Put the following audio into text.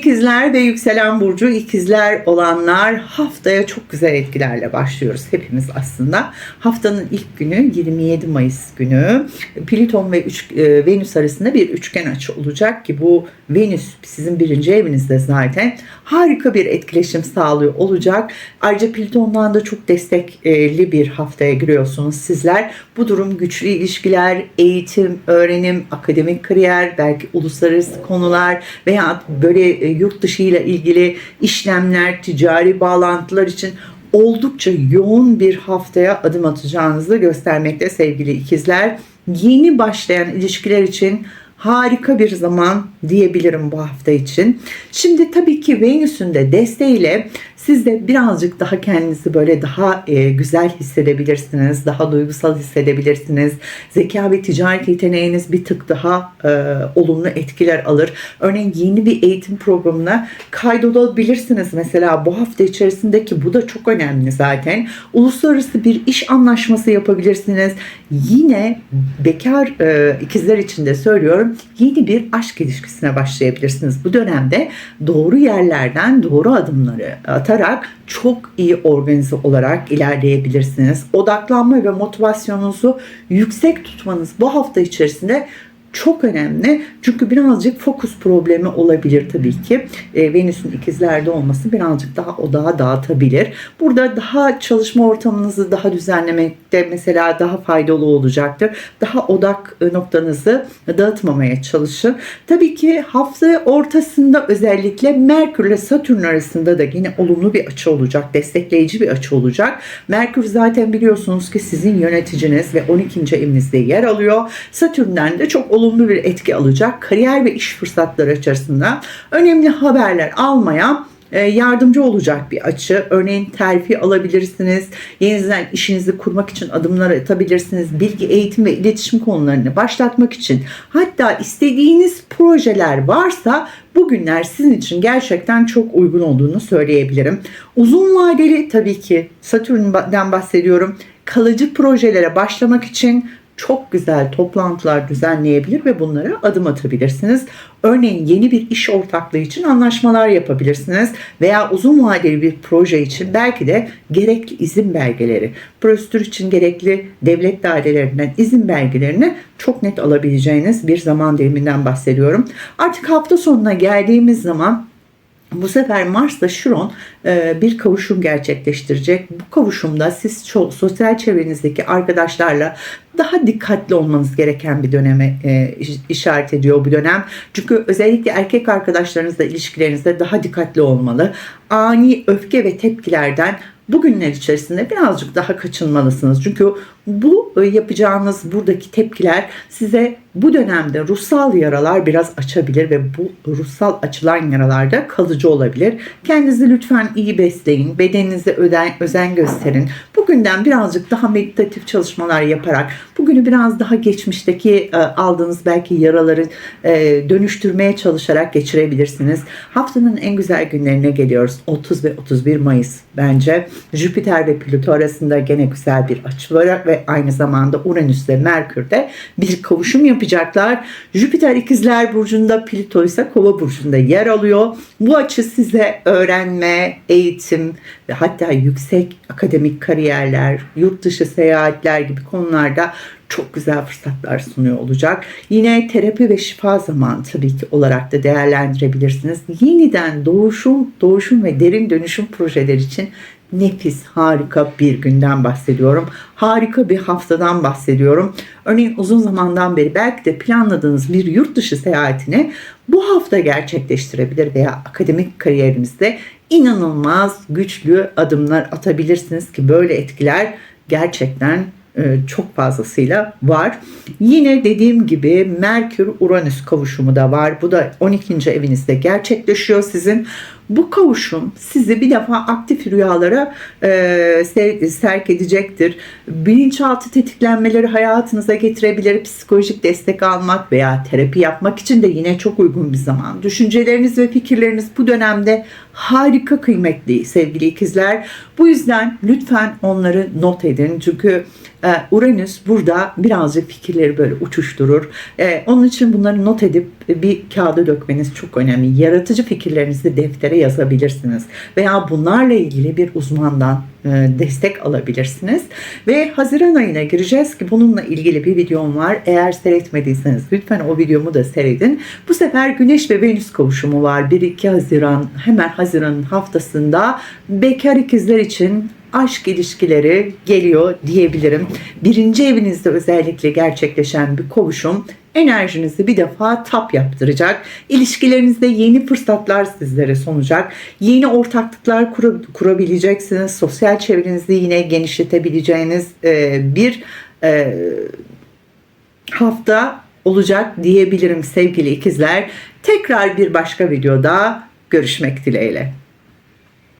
ikizler ve yükselen burcu ikizler olanlar haftaya çok güzel etkilerle başlıyoruz hepimiz aslında. Haftanın ilk günü 27 Mayıs günü Plüton ve üç, e, Venüs arasında bir üçgen açı olacak ki bu Venüs sizin birinci evinizde zaten harika bir etkileşim sağlıyor olacak. Ayrıca Plüton'dan da çok destekli bir haftaya giriyorsunuz sizler. Bu durum güçlü ilişkiler, eğitim, öğrenim, akademik kariyer, belki uluslararası konular veya böyle e, yurt dışı ile ilgili işlemler, ticari bağlantılar için oldukça yoğun bir haftaya adım atacağınızı göstermekte sevgili ikizler. Yeni başlayan ilişkiler için harika bir zaman diyebilirim bu hafta için. Şimdi tabii ki Venüs'ün de desteğiyle siz de birazcık daha kendinizi böyle daha e, güzel hissedebilirsiniz. Daha duygusal hissedebilirsiniz. Zeka ve ticaret yeteneğiniz bir tık daha e, olumlu etkiler alır. Örneğin yeni bir eğitim programına kaydolabilirsiniz. Mesela bu hafta içerisindeki bu da çok önemli zaten. Uluslararası bir iş anlaşması yapabilirsiniz. Yine bekar e, ikizler için de söylüyorum yeni bir aşk ilişkisine başlayabilirsiniz. Bu dönemde doğru yerlerden doğru adımları atarak çok iyi organize olarak ilerleyebilirsiniz. Odaklanma ve motivasyonunuzu yüksek tutmanız bu hafta içerisinde çok önemli. Çünkü birazcık fokus problemi olabilir tabii ki. E, Venüs'ün ikizlerde olması birazcık daha odağı dağıtabilir. Burada daha çalışma ortamınızı daha düzenlemekte mesela daha faydalı olacaktır. Daha odak noktanızı dağıtmamaya çalışın. Tabii ki hafta ortasında özellikle Merkür ile Satürn arasında da yine olumlu bir açı olacak. Destekleyici bir açı olacak. Merkür zaten biliyorsunuz ki sizin yöneticiniz ve 12. evinizde yer alıyor. Satürn'den de çok olumlu bir etki alacak. Kariyer ve iş fırsatları açısından önemli haberler almaya e, yardımcı olacak bir açı. Örneğin terfi alabilirsiniz. Yeniden işinizi kurmak için adımlar atabilirsiniz. Bilgi, eğitim ve iletişim konularını başlatmak için hatta istediğiniz projeler varsa bugünler sizin için gerçekten çok uygun olduğunu söyleyebilirim. Uzun vadeli tabii ki Satürn'den bahsediyorum. Kalıcı projelere başlamak için çok güzel toplantılar düzenleyebilir ve bunlara adım atabilirsiniz. Örneğin yeni bir iş ortaklığı için anlaşmalar yapabilirsiniz veya uzun vadeli bir proje için belki de gerekli izin belgeleri, prosedür için gerekli devlet dairelerinden izin belgelerini çok net alabileceğiniz bir zaman diliminden bahsediyorum. Artık hafta sonuna geldiğimiz zaman bu sefer Mars'la Şiron e, bir kavuşum gerçekleştirecek. Bu kavuşumda siz sosyal çevrenizdeki arkadaşlarla daha dikkatli olmanız gereken bir döneme e, işaret ediyor bu dönem. Çünkü özellikle erkek arkadaşlarınızla ilişkilerinizde daha dikkatli olmalı. Ani öfke ve tepkilerden bugünler içerisinde birazcık daha kaçınmalısınız. Çünkü bu e, yapacağınız buradaki tepkiler size bu dönemde ruhsal yaralar biraz açabilir ve bu ruhsal açılan yaralarda kalıcı olabilir. Kendinizi lütfen iyi besleyin, bedeninize özen, özen gösterin. Bugünden birazcık daha meditatif çalışmalar yaparak bugünü biraz daha geçmişteki e, aldığınız belki yaraları e, dönüştürmeye çalışarak geçirebilirsiniz. Haftanın en güzel günlerine geliyoruz. 30 ve 31 Mayıs bence. Jüpiter ve Plüto arasında gene güzel bir açı var ve aynı zamanda Uranüs ve Merkür'de bir kavuşum yapacaklar. Jüpiter ikizler burcunda, Plüto ise kova burcunda yer alıyor. Bu açı size öğrenme, eğitim ve hatta yüksek akademik kariyerler, yurt dışı seyahatler gibi konularda çok güzel fırsatlar sunuyor olacak. Yine terapi ve şifa zamanı tabii ki olarak da değerlendirebilirsiniz. Yeniden doğuşum, doğuşum ve derin dönüşüm projeleri için nefis, harika bir günden bahsediyorum. Harika bir haftadan bahsediyorum. Örneğin uzun zamandan beri belki de planladığınız bir yurt dışı seyahatini bu hafta gerçekleştirebilir veya akademik kariyerinizde inanılmaz güçlü adımlar atabilirsiniz ki böyle etkiler gerçekten çok fazlasıyla var. Yine dediğim gibi Merkür Uranüs kavuşumu da var. Bu da 12. evinizde gerçekleşiyor sizin. Bu kavuşum sizi bir defa aktif rüyalara e, se- sevk edecektir. Bilinçaltı tetiklenmeleri hayatınıza getirebilir. Psikolojik destek almak veya terapi yapmak için de yine çok uygun bir zaman. Düşünceleriniz ve fikirleriniz bu dönemde harika kıymetli sevgili ikizler. Bu yüzden lütfen onları not edin. Çünkü e, Uranüs burada birazcık fikirleri böyle uçuşturur. E, onun için bunları not edip bir kağıda dökmeniz çok önemli. Yaratıcı fikirlerinizi deftere yazabilirsiniz. Veya bunlarla ilgili bir uzmandan e, destek alabilirsiniz. Ve Haziran ayına gireceğiz ki bununla ilgili bir videom var. Eğer seyretmediyseniz lütfen o videomu da seyredin. Bu sefer Güneş ve Venüs kavuşumu var. 1-2 Haziran hemen Haziran'ın haftasında bekar ikizler için aşk ilişkileri geliyor diyebilirim. Birinci evinizde özellikle gerçekleşen bir kavuşum enerjinizi bir defa tap yaptıracak. İlişkilerinizde yeni fırsatlar sizlere sunacak. Yeni ortaklıklar kura- kurabileceksiniz. Sosyal çevrenizi yine genişletebileceğiniz e, bir e, hafta olacak diyebilirim sevgili ikizler. Tekrar bir başka videoda görüşmek dileğiyle.